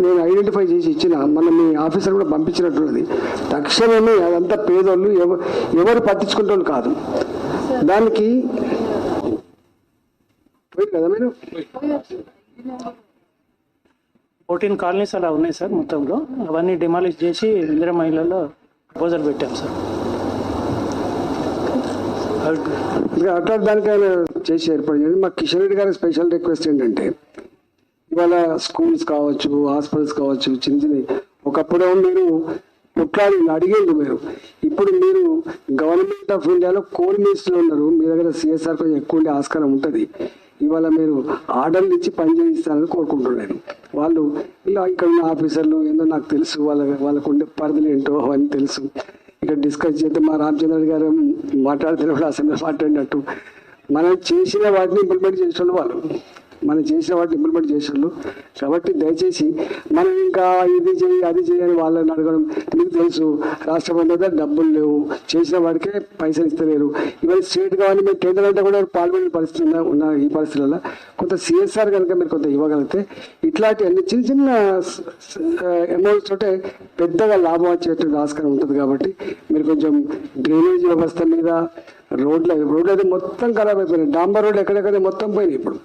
నేను ఐడెంటిఫై చేసి ఇచ్చిన మన మీ ఆఫీసర్ కూడా పంపించినట్టున్నది తక్షణమే అదంతా పేదోళ్ళు ఎవ- ఎవరు పట్టించుకుంటోళ్ళు కాదు. దానికి కదా మీరు? ఫోర్టీన్ కాలనీస్ అలా ఉన్నాయి సార్ మొత్తంలో. అవన్నీ డిమాలిష్ చేసి ఇందిరా మహిళల్లో ప్రపోజల్ పెట్టాం సార్. అట్లా దానికైనా చేసి చేయండి. మా కిషన్ రెడ్డి గారి స్పెషల్ రిక్వెస్ట్ ఏంటంటే ఇవాళ స్కూల్స్ కావచ్చు హాస్పిటల్స్ కావచ్చు చిన్న చిన్న ఒకప్పుడు మీరు కొట్లాడి అడిగిండు మీరు. ఇప్పుడు మీరు గవర్నమెంట్ ఆఫ్ ఇండియాలో కోల్ మినిస్టర్లు ఉన్నారు. మీ దగ్గర సిఎస్ఆర్ కొంచెం ఎక్కువ ఉండే ఆస్కారం ఉంటుంది. ఇవాళ మీరు ఆర్డర్లు ఇచ్చి పని చేయిస్తారని కోరుకుంటున్నాను. వాళ్ళు ఇలా ఇక్కడ ఉన్న ఆఫీసర్లు ఏందో నాకు తెలుసు. వాళ్ళ వాళ్ళకు ఉండే పరిధులు ఏంటో అవన్నీ తెలుసు. ఇక్కడ డిస్కస్ చేస్తే మా రామచంద్ర గారు మాట్లాడుతున్నప్పుడు అసెంబ్లీ మాట్లాడినట్టు. మనం చేసిన వాటిని ఇంప్లిమెంట్ చేసిన వాళ్ళు. మనం చేసిన వాటిని ఇంప్లిమెంట్ చేసేళ్ళు కాబట్టి దయచేసి మనం ఇంకా ఇది చేయి అది చేయని అని వాళ్ళని అడగడం మీకు తెలుసు. రాష్ట్రం డబ్బులు లేవు. చేసిన వాడికే పైసలు ఇస్తలేరు. ఇవాళ స్టేట్ గవర్నమెంట్ టెండర్ అంటే కూడా పాల్గొనే పరిస్థితి ఉన్న- ఈ పరిస్థితులలో కొంత సిఎస్ఆర్ కనుక మీరు కొంత ఇవ్వగలిగితే ఇట్లాంటి అన్ని చిన్న చిన్న అమౌంట్స్ ఉంటే పెద్దగా లాభం వచ్చేటువంటి ఆస్కారం ఉంటుంది కాబట్టి మీరు కొంచెం డ్రైనేజ్ వ్యవస్థ మీద రోడ్ల రోడ్లు అయితే మొత్తం ఖరాబ్ అయిపోయినాయి. డాంబర్ రోడ్లు ఎక్కడెక్కడ మొత్తం పోయినాయి ఇప్పుడు.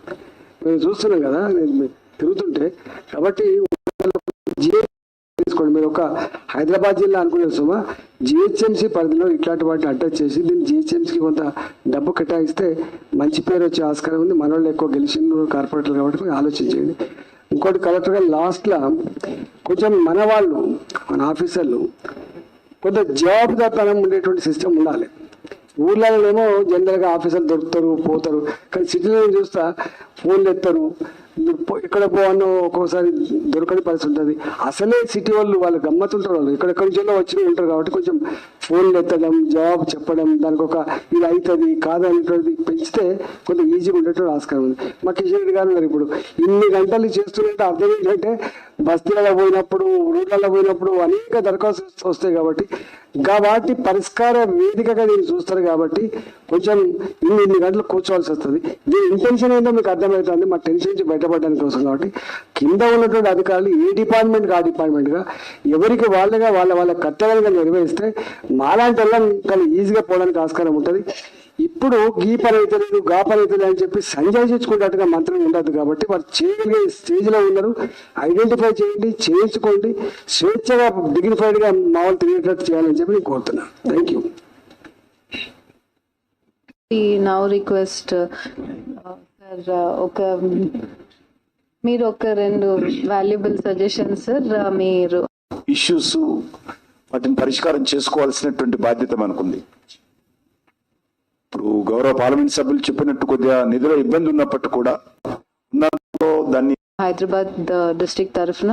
మేము చూస్తున్నాం కదా నేను తిరుగుతుంటే కాబట్టి తీసుకోండి. మీరు ఒక హైదరాబాద్ జిల్లా అనుకునే సుమా జిహెచ్ఎంసీ పరిధిలో ఇట్లాంటి వాటిని అటాచ్ చేసి దీన్ని జిహెచ్ఎంసీకి కొంత డబ్బు కేటాయిస్తే మంచి పేరు వచ్చే ఆస్కారం ఉంది. మన వాళ్ళు ఎక్కువ గెలిచిన కార్పొరేటర్లు కాబట్టి ఆలోచించండి. ఇంకోటి కలెక్టర్గా లాస్ట్లో కొంచెం మన వాళ్ళు మన ఆఫీసర్లు కొంత జవాబుదారితనం ఉండేటువంటి సిస్టమ్ ఉండాలి. ఊర్లలో జనరల్గా ఆఫీసర్లు దొరుకుతారు పోతారు. కానీ సిటీలో చూస్తా ఫోన్లు ఎత్తారు. ఎక్కడ పోవన్నో ఒక్కోసారి దొరకని పరిస్థితి ఉంటుంది. అసలే సిటీ వాళ్ళు వాళ్ళు గమ్మతుంటారు వాళ్ళు. ఎక్కడెక్కడి నుంచో వచ్చి ఉంటారు కాబట్టి కొంచెం ఫోన్లు ఎత్తడం జవాబు చెప్పడం దానికి ఒక ఇది అవుతుంది కాదనేటువంటిది పెంచితే కొంత ఈజీగా ఉండేటువంటి ఆస్కారం ఉంది మా కిషన్ రెడ్డి గారు ఉన్నారు ఇప్పుడు. ఇన్ని గంటలు చేస్తుంటే అర్థం ఏంటంటే బస్తీలలో పోయినప్పుడు రోడ్లలో పోయినప్పుడు అనేక దరఖాస్తు వస్తాయి కాబట్టి వాటి పరిష్కార వేదికగా దీన్ని చూస్తారు కాబట్టి కొంచెం ఇన్ని ఇన్ని గంటలు కూర్చోవాల్సి వస్తుంది. దీని ఇంటెన్షన్ ఏంటో మీకు అర్థమవుతుంది. మా టెన్షన్ నుంచి బయటపడడానికి కోసం కాబట్టి కింద ఉన్నటువంటి అధికారులు ఏ డిపార్ట్మెంట్ ఆ డిపార్ట్మెంట్గా ఎవరికి వాళ్ళగా వాళ్ళ వాళ్ళ కర్తవ్యాలుగా నిర్వహిస్తే మాలాంటి వాళ్ళని కానీ ఈజీగా పోవడానికి ఆస్కారం ఉంటుంది. ఇప్పుడు గీ పని అయితే లేదు గా పని అయితే లేదు అని చెప్పి సంజయించుకున్నట్టుగా మంత్రం ఉండదు కాబట్టి వారు చేయగలిగే స్టేజ్లో ఉన్నారు. ఐడెంటిఫై చేయండి చేయించుకోండి. స్వేచ్ఛగా డిగ్నిఫైడ్గా మామూలు తిరిగేటట్టు చేయాలని చెప్పి నేను కోరుతున్నాను. Thank you uh, uh, sir, uh, ఒక మీరు ఒక రెండు వాల్యుబుల్ సజెషన్స్ సార్ మీరు ఇష్యూస్ వాటిని పరిష్కారం చేసుకోవాల్సినటువంటి బాధ్యత మనకుంది. ఇప్పుడు గౌరవ పార్లమెంట్ సభ్యులు చెప్పినట్టు కొద్దిగా నిధుల ఇబ్బంది ఉన్నప్పటికీ కూడా దాన్ని హైదరాబాద్ డిస్ట్రిక్ట్ తరఫున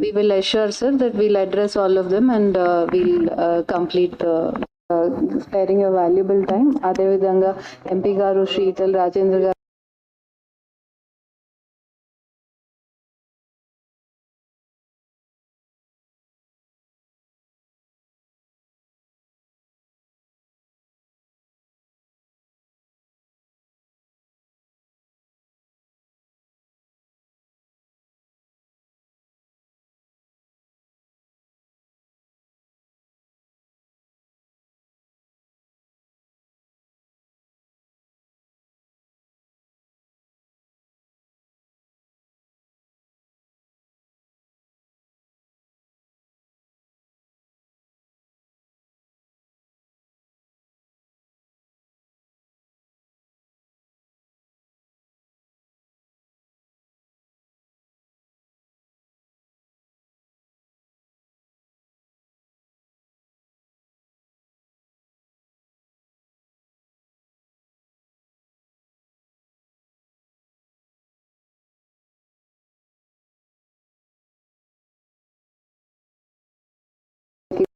we will assure sir that will address all of them and will complete sparing your valuable time అదేవిధంగా ఎంపీ గారు శ్రీతల్ రాజేంద్ర గారు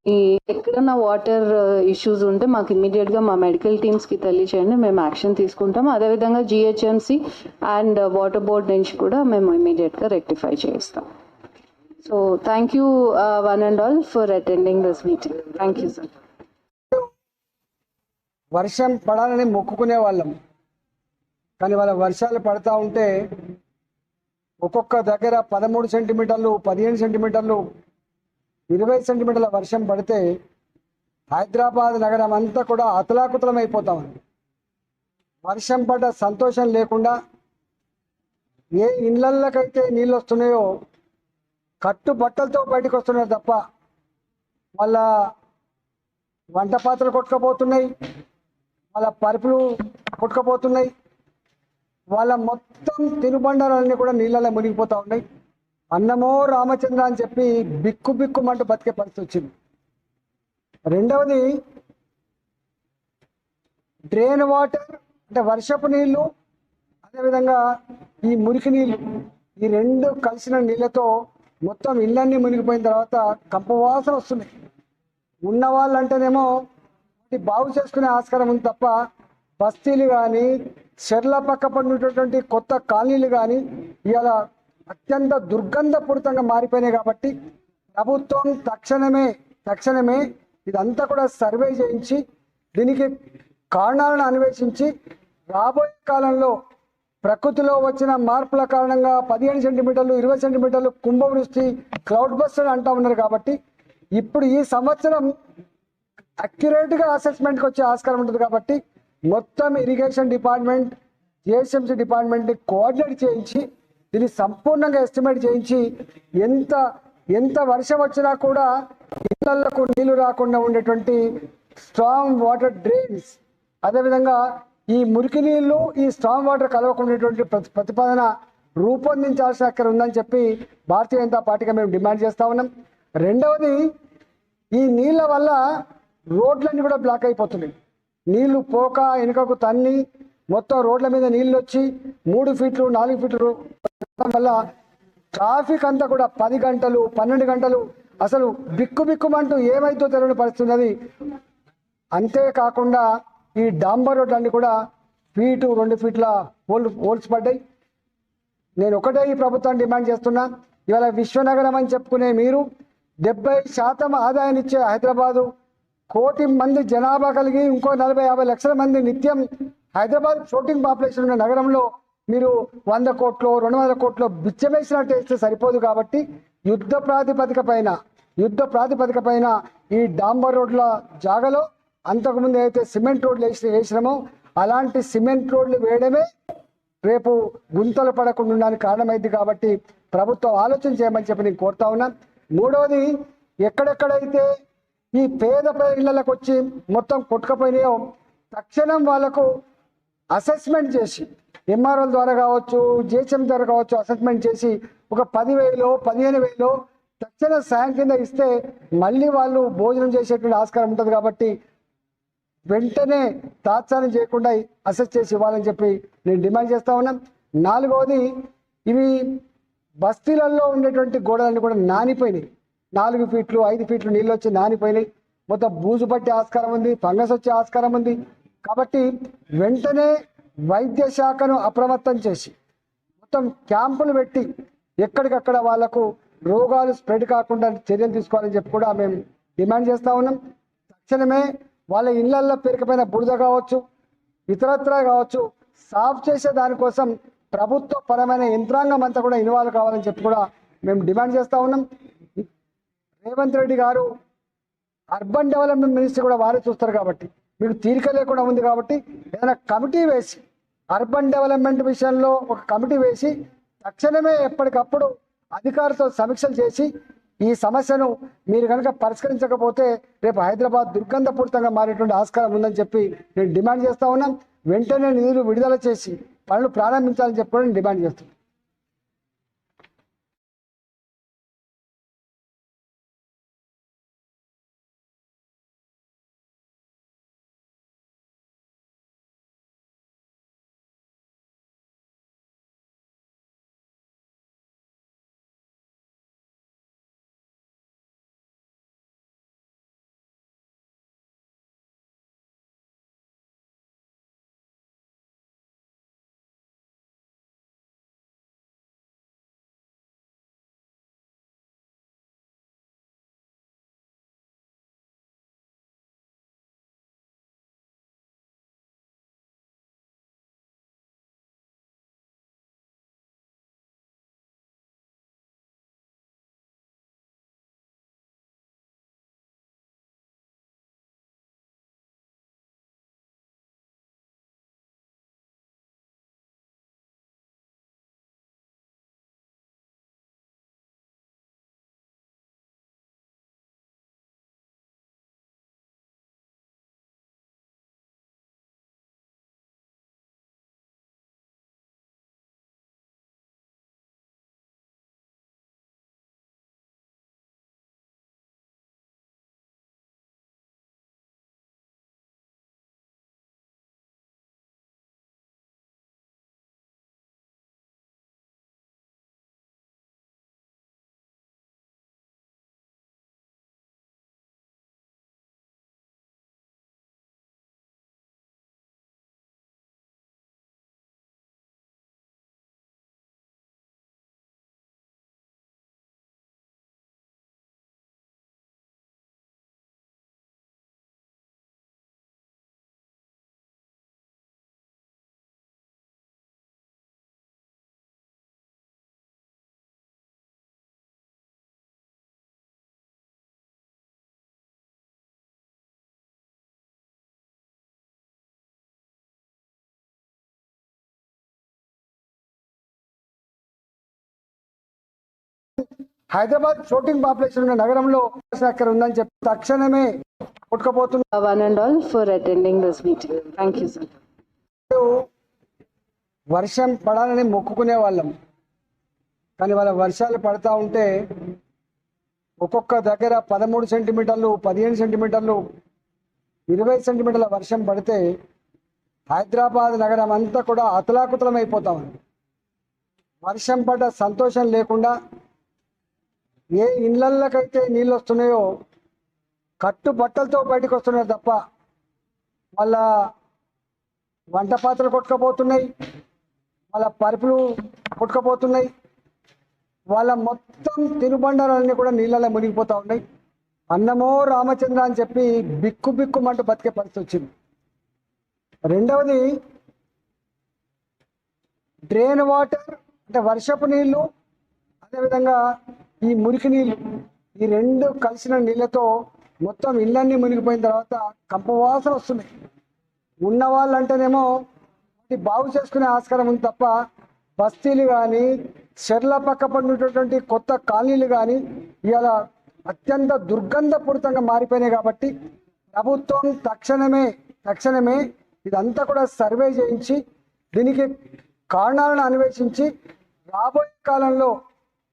ఈ ఎక్కడన్నా వాటర్ ఇష్యూస్ ఉంటే మాకు ఇమీడియట్గా మా మెడికల్ టీమ్స్కి తెలియచేయండి. మేము యాక్షన్ తీసుకుంటాం. అదేవిధంగా జిహెచ్ఎంసి అండ్ వాటర్ బోర్డ్ నుంచి కూడా మేము ఇమీడియట్గా రెక్టిఫై చేస్తాం so thank you one and all for attending this meeting thank you sir వర్షం పడాలని మొక్కుకునే వాళ్ళం. కానీ వాళ్ళ వర్షాలు పడతా ఉంటే ఒక్కొక్క దగ్గర పదమూడు సెంటీమీటర్లు పదిహేను సెంటీమీటర్లు ఇరవై సెంటీమీటర్ల వర్షం పడితే హైదరాబాద్ నగరం అంతా కూడా అతలాకుతలం అయిపోతా ఉంది. వర్షం పడ్డ సంతోషం లేకుండా ఏ ఇళ్ళకైతే నీళ్ళు వస్తున్నాయో కట్టు బట్టలతో బయటకు వస్తున్నారు తప్ప వాళ్ళ వంట పాత్రలు కొట్టుకపోతున్నాయి వాళ్ళ పరుపులు కొట్టుకపోతున్నాయి వాళ్ళ మొత్తం తినుబండారాలన్నీ కూడా నీళ్ళలో మునిగిపోతూ ఉన్నాయి. అన్నమో రామచంద్ర అని చెప్పి బిక్కు బిక్కుమంటూ బతికే పరిస్థితి వచ్చింది. రెండవది డ్రైన్ వాటర్ అంటే వర్షపు నీళ్ళు అదేవిధంగా ఈ మురికి నీళ్ళు ఈ రెండు కలిసిన నీళ్ళతో మొత్తం ఇళ్ళన్నీ మునిగిపోయిన తర్వాత కంపవాసన వస్తున్నాయి ఉన్న వాళ్ళంటేనేమో వాటి బాగు చేసుకునే ఆస్కారం ఉంది తప్ప బస్తీలు కానీ చెర్ల పక్క పడినటువంటి కొత్త కాలనీలు కానీ ఇవాళ అత్యంత దుర్గంధపూరితంగా మారిపోయినాయి కాబట్టి ప్రభుత్వం తక్షణమే తక్షణమే ఇదంతా కూడా సర్వే చేయించి దీనికి కారణాలను అన్వేషించి రాబోయే కాలంలో ప్రకృతిలో వచ్చిన మార్పుల కారణంగా పదిహేను సెంటీమీటర్లు ఇరవై సెంటీమీటర్లు కుంభవృష్టి క్లౌడ్ బస్టర్ అంటా ఉన్నారు కాబట్టి ఇప్పుడు ఈ సంవత్సరం అక్యురేట్గా అసెస్మెంట్కి వచ్చే ఆస్కారం ఉంటుంది కాబట్టి మొత్తం ఇరిగేషన్ డిపార్ట్మెంట్ జిహెచ్ఎంసీ డిపార్ట్మెంట్ని కోఆర్డినేట్ చేయించి దీన్ని సంపూర్ణంగా ఎస్టిమేట్ చేయించి ఎంత ఎంత వర్షం వచ్చినా కూడా ఇళ్ళకు నీళ్ళు రాకుండా ఉండేటువంటి స్ట్రాంగ్ వాటర్ డ్రైన్స్. అదేవిధంగా ఈ మురికి నీళ్ళు ఈ స్ట్రాంగ్ వాటర్ కలవకుండేటువంటి ప్రతి ప్రతిపాదన రూపొందించాల్సిన అక్కడ ఉందని చెప్పి భారతీయ జనతా పార్టీగా మేము డిమాండ్ చేస్తా ఉన్నాం. రెండవది ఈ నీళ్ళ వల్ల రోడ్లన్నీ కూడా బ్లాక్ అయిపోతున్నాయి. నీళ్ళు పోక వెనుకకు తన్ని మొత్తం రోడ్ల మీద నీళ్ళు వచ్చి మూడు ఫీట్లు నాలుగు ఫీట్లు వల్ల ట్రాఫిక్ అంతా కూడా పది గంటలు పన్నెండు గంటలు అసలు బిక్కు బిక్కుమంటూ ఏమైతో తెలియని పరిస్థితి అది అంతేకాకుండా ఈ డాంబర్ రోడ్లన్నీ కూడా ఫీటు రెండు ఫీట్ల హోల్ హోల్స్ పడ్డాయి. నేను ఒకటే ఈ ప్రభుత్వాన్ని డిమాండ్ చేస్తున్నా. ఇవాళ విశ్వనగరం అని చెప్పుకునే మీరు డెబ్బై శాతం ఆదాయాన్ని ఇచ్చే హైదరాబాదు కోటి మంది జనాభా కలిగి ఇంకో నలభై యాభై లక్షల మంది నిత్యం హైదరాబాద్ ఫ్లోటింగ్ పాపులేషన్ ఉన్న నగరంలో మీరు వంద కోట్లు రెండు వందల కోట్లు బిచ్చమేసినట్టు వేస్తే సరిపోదు కాబట్టి యుద్ధ ప్రాతిపదిక పైన యుద్ధ ప్రాతిపదిక పైన ఈ డాంబర్ రోడ్ల జాగలో అంతకుముందు అయితే సిమెంట్ రోడ్లు వేసి వేసినామో అలాంటి సిమెంట్ రోడ్లు వేయడమే రేపు గుంతలు పడకుండా ఉండడానికి కారణమైంది కాబట్టి ప్రభుత్వం ఆలోచన చేయమని చెప్పి నేను కోరుతా ఉన్నాను మూడవది ఎక్కడెక్కడైతే ఈ పేద ఇళ్ళకు వచ్చి మొత్తం కొట్టుకపోయినాయో తక్షణం వాళ్ళకు అసెస్మెంట్ చేసి ఎంఆర్ఓల ద్వారా కావచ్చు జిహెచ్ఎం ద్వారా కావచ్చు అసెస్మెంట్ చేసి ఒక పదివేలు పదిహేను వేలు తక్షణ సాయం కింద ఇస్తే మళ్ళీ వాళ్ళు భోజనం చేసేటువంటి ఆస్కారం ఉంటుంది కాబట్టి వెంటనే తాత్సారం చేయకుండా అసెస్ చేసి ఇవ్వాలని చెప్పి నేను డిమాండ్ చేస్తా ఉన్నాం. నాలుగవది ఇవి బస్తీలలో ఉండేటువంటి గోడలన్నీ కూడా నానిపోయినాయి. నాలుగు ఫీట్లు ఐదు ఫీట్లు నీళ్ళు వచ్చి నానిపోయినాయి. మొత్తం బూజు పట్టే ఆస్కారం ఉంది ఫంగస్ వచ్చే ఆస్కారం ఉంది. కాబట్టి వెంటనే వైద్య శాఖను అప్రమత్తం చేసి మొత్తం క్యాంపులు పెట్టి ఎక్కడికక్కడ వాళ్ళకు రోగాలు స్ప్రెడ్ కాకుండా చర్యలు తీసుకోవాలని చెప్పి కూడా మేము డిమాండ్ చేస్తా ఉన్నాం. తక్షణమే వాళ్ళ ఇళ్ళల్లో పెరిగిపోయిన బురద కావచ్చు ఇతరత్ర కావచ్చు సాఫ్ చేసే దానికోసం ప్రభుత్వ పరమైన యంత్రాంగం అంతా కూడా ఇన్వాల్వ్ కావాలని చెప్పి కూడా మేము డిమాండ్ చేస్తా ఉన్నాం. రేవంత్ రెడ్డి గారు అర్బన్ డెవలప్మెంట్ మినిస్టర్ కూడా వారే చూస్తారు కాబట్టి మీకు తీరిక లేకుండా ఉంది కాబట్టి ఏదైనా కమిటీ వేసి అర్బన్ డెవలప్మెంట్ విషయంలో ఒక కమిటీ వేసి తక్షణమే ఎప్పటికప్పుడు అధికారులతో సమీక్షలు చేసి ఈ సమస్యను మీరు కనుక పరిష్కరించకపోతే రేపు హైదరాబాద్ దుర్గంధపూరితంగా మారేటువంటి ఆస్కారం ఉందని చెప్పి నేను డిమాండ్ చేస్తా ఉన్నాం వెంటనే నిధులు విడుదల చేసి పనులు ప్రారంభించాలని చెప్పి డిమాండ్ చేస్తున్నాను. హైదరాబాద్ ఫ్లోటింగ్ పాపులేషన్ ఉన్న నగరంలో అక్కడ ఉందని చెప్పి తక్షణమే కొట్టుకుపోతున్న one and all for attending this meeting thank you sir వర్షం పడాలని మొక్కుకునే వాళ్ళం. కానీ వాళ్ళ వర్షాలు పడతా ఉంటే ఒక్కొక్క దగ్గర పదమూడు సెంటీమీటర్లు పదిహేను సెంటీమీటర్లు ఇరవై సెంటీమీటర్ల వర్షం పడితే హైదరాబాద్ నగరం అంతా కూడా అతలాకుతలం అయిపోతా ఉంది. వర్షం పడ్డ సంతోషం లేకుండా ఏ ఇళ్ళకైతే నీళ్ళు వస్తున్నాయో కట్టు బట్టలతో బయటకు వస్తున్నారు తప్ప వాళ్ళ వంట పాత్రలు కొట్టుకపోతున్నాయి వాళ్ళ పరుపులు కొట్టుకపోతున్నాయి వాళ్ళ మొత్తం తినుబండాలన్నీ కూడా నీళ్ళలో మునిగిపోతూ ఉన్నాయి. అన్నమో రామచంద్ర అని చెప్పి బిక్కు బిక్కుమంటూ బతికే పరిస్థితి వచ్చింది. రెండవది డ్రైన్ వాటర్ అంటే వర్షపు నీళ్ళు అదేవిధంగా ఈ మురికి నీళ్ళు ఈ రెండు కలిసిన నీళ్ళతో మొత్తం ఇళ్ళన్నీ మునిగిపోయిన తర్వాత కంపవాసన వస్తున్నాయి ఉన్న వాళ్ళంటేనేమో అంటేనేమో బాగు చేసుకునే ఆస్కారం ఉంది తప్ప బస్తీలు కానీ చెర్ల పక్క పడినటువంటి కొత్త కాలనీలు కానీ ఇవాళ అత్యంత దుర్గంధపూరితంగా మారిపోయినాయి కాబట్టి ప్రభుత్వం తక్షణమే తక్షణమే ఇదంతా కూడా సర్వే చేయించి దీనికి కారణాలను అన్వేషించి రాబోయే కాలంలో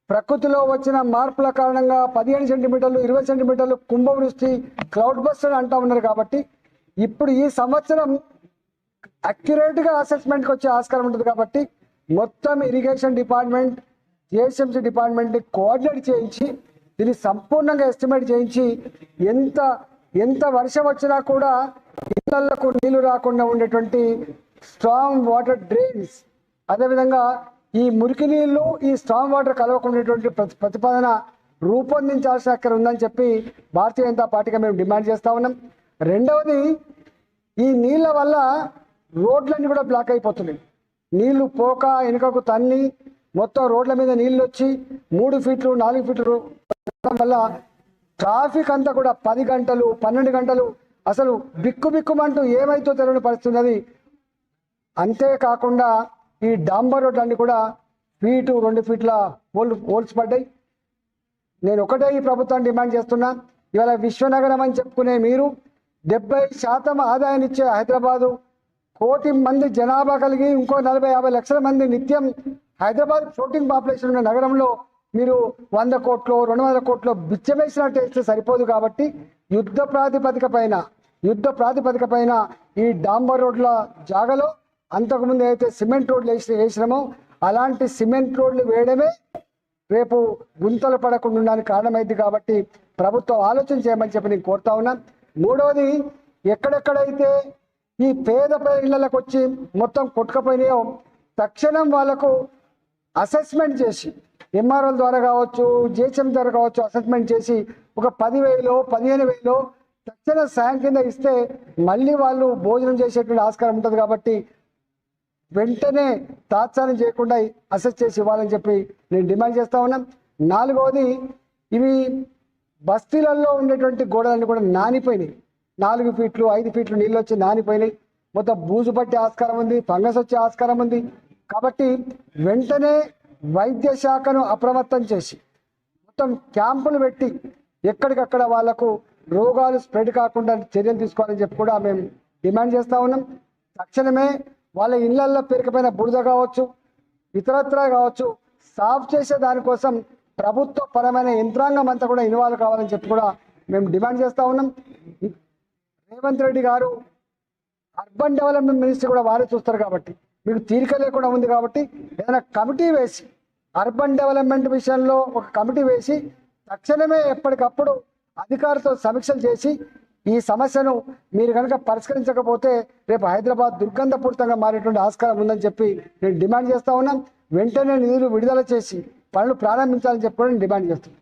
ప్రకృతిలో వచ్చిన మార్పుల కారణంగా పదిహేను సెంటీమీటర్లు ఇరవై సెంటీమీటర్లు కుంభవృష్టి క్లౌడ్ బస్టర్ అంటా ఉన్నారు కాబట్టి ఇప్పుడు ఈ సంవత్సరం అక్యురేట్గా అసెస్మెంట్కి వచ్చే ఆస్కారం ఉంటుంది కాబట్టి మొత్తం ఇరిగేషన్ డిపార్ట్మెంట్ జిహెచ్ఎంసీ డిపార్ట్మెంట్ని కోఆర్డినేట్ చేయించి దీన్ని సంపూర్ణంగా ఎస్టిమేట్ చేయించి ఎంత ఎంత వర్షం వచ్చినా కూడా ఇళ్ళకు నీళ్ళు రాకుండా ఉండేటువంటి స్ట్రాంగ్ వాటర్ డ్రైన్స్ అదేవిధంగా ఈ మురికి నీళ్ళు ఈ స్ట్రాంగ్ వాటర్ కలవకుండేటువంటి ప్రతి ప్రతిపాదన రూపొందించాల్సిన అక్కడ ఉందని చెప్పి భారతీయ జనతా పార్టీగా మేము డిమాండ్ చేస్తా ఉన్నాం. రెండవది ఈ నీళ్ళ వల్ల రోడ్లన్నీ కూడా బ్లాక్ అయిపోతున్నాయి. నీళ్ళు పోక వెనుకకు తన్ని మొత్తం రోడ్ల మీద నీళ్ళు వచ్చి మూడు ఫీట్లు నాలుగు ఫీట్లు వల్ల ట్రాఫిక్ అంతా కూడా పది గంటలు పన్నెండు గంటలు అసలు బిక్కు బిక్కుమంటూ ఏమైతో తెలియని పరిస్థితి అంతేకాకుండా ఈ డాంబర్ రోడ్లన్నీ కూడా ఫీటు రెండు ఫీట్ల హోల్ హోల్స్ పడ్డాయి. నేను ఒకటే ఈ ప్రభుత్వాన్ని డిమాండ్ చేస్తున్నా. ఇవాళ విశ్వనగరం అని చెప్పుకునే మీరు డెబ్బై శాతం ఆదాయాన్ని ఇచ్చే హైదరాబాదు కోటి మంది జనాభా కలిగి ఇంకో నలభై యాభై లక్షల మంది నిత్యం హైదరాబాద్ ఫ్లోటింగ్ పాపులేషన్ ఉన్న నగరంలో మీరు వంద కోట్లు రెండు వందల కోట్లు బిచ్చమేసినట్టు వేస్తే సరిపోదు కాబట్టి యుద్ధ ప్రాతిపదిక పైన యుద్ధ ప్రాతిపదిక పైన ఈ డాంబర్ రోడ్ల జాగలో అంతకుముందు ఏదైతే సిమెంట్ రోడ్లు వేసి వేసినామో అలాంటి సిమెంట్ రోడ్లు వేయడమే రేపు గుంతలు పడకుండా ఉండడానికి కారణమైంది కాబట్టి ప్రభుత్వం ఆలోచన చేయమని చెప్పి నేను కోరుతా ఉన్నా. మూడవది ఎక్కడెక్కడైతే ఈ పేద ఇళ్ళకు వచ్చి మొత్తం కొట్టుకపోయినాయో తక్షణం వాళ్ళకు అసెస్మెంట్ చేసి ఎంఆర్ఓల ద్వారా కావచ్చు జిహెచ్ఎం ద్వారా కావచ్చు అసెస్మెంట్ చేసి ఒక పదివేలు పదిహేను వేలు తక్షణ సాయం కింద ఇస్తే మళ్ళీ వాళ్ళు భోజనం చేసేటువంటి ఆస్కారం ఉంటుంది కాబట్టి వెంటనే తాత్సారం చేయకుండా అసెస్ చేసి ఇవ్వాలని చెప్పి నేను డిమాండ్ చేస్తా ఉన్నాం. నాలుగవది ఇవి బస్తీలలో ఉండేటువంటి గోడలన్నీ కూడా నానిపోయినాయి. నాలుగు ఫీట్లు ఐదు ఫీట్లు నీళ్ళు వచ్చి నానిపోయినాయి. మొత్తం బూజు పట్టే ఆస్కారం ఉంది ఫంగస్ వచ్చే ఆస్కారం ఉంది. కాబట్టి వెంటనే వైద్య శాఖను అప్రమత్తం చేసి మొత్తం క్యాంపులు పెట్టి ఎక్కడికక్కడ వాళ్ళకు రోగాలు స్ప్రెడ్ కాకుండా చర్యలు తీసుకోవాలని చెప్పి కూడా మేము డిమాండ్ చేస్తా ఉన్నాం. తక్షణమే వాళ్ళ ఇళ్ళల్లో పెరిగిపోయిన బురద కావచ్చు ఇతరత్ర కావచ్చు సాఫ్ చేసే దానికోసం ప్రభుత్వ పరమైన యంత్రాంగం అంతా కూడా ఇన్వాల్వ్ కావాలని చెప్పి కూడా మేము డిమాండ్ చేస్తూ ఉన్నాం. రేవంత్ రెడ్డి గారు అర్బన్ డెవలప్మెంట్ మినిస్టర్ కూడా వారే చూస్తారు కాబట్టి మీకు తీరిక లేకుండా ఉంది కాబట్టి ఏదైనా కమిటీ వేసి అర్బన్ డెవలప్మెంట్ విషయంలో ఒక కమిటీ వేసి తక్షణమే ఎప్పటికప్పుడు అధికారులతో సమీక్షలు చేసి ఈ సమస్యను మీరు కనుక పరిష్కరించకపోతే రేపు హైదరాబాద్ దుర్గంధపూరితంగా మారేటువంటి ఆస్కారం ఉందని చెప్పి నేను డిమాండ్ చేస్తా ఉన్నాం వెంటనే నిధులు విడుదల చేసి పనులు ప్రారంభించాలని చెప్పి డిమాండ్ చేస్తున్నాను.